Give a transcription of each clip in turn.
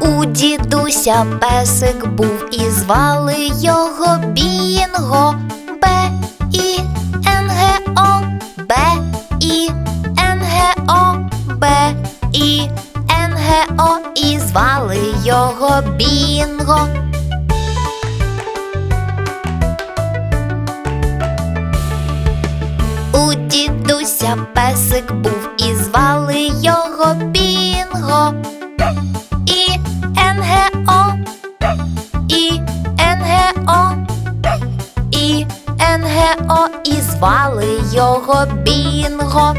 У дідуся песик був і звали його Бінго. Б І Н Г О Б І Н Г О Б І Н Г О і звали його Бінго. Дідуся песик був і звали його Бінго. І НГО, і НГО, і НГО, і звали його Бінго.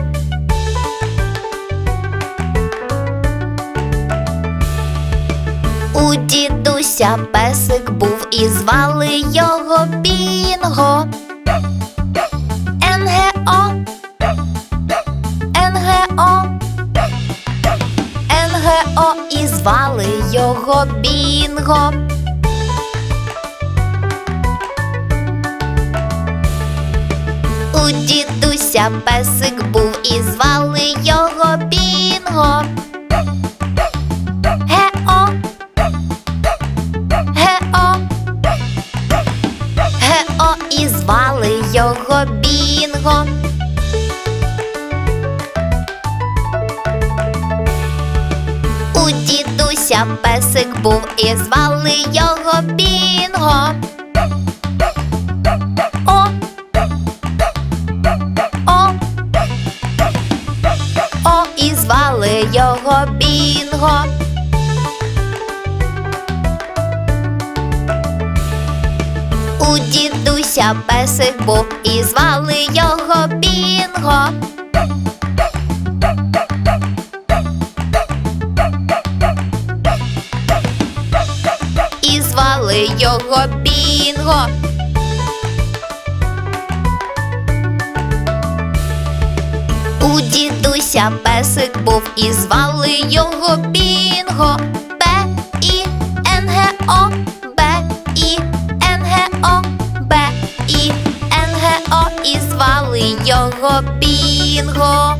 У дідуся песик був і звали його Бінго. НГО і звали його Бінго. У дідуся песик був і звали його Бінго. Гео. Гео. Гео і звали його Бінго. Дідуся песик був і звали його Бінго. О. О. О, і звали його Бінго. У дідуся песик був і звали його Бінго. І звали його Бінго. У дідуся песик був і звали його Бінго. Б І Н Г О Б І Н Г О Б І Н Г О і звали його Бінго.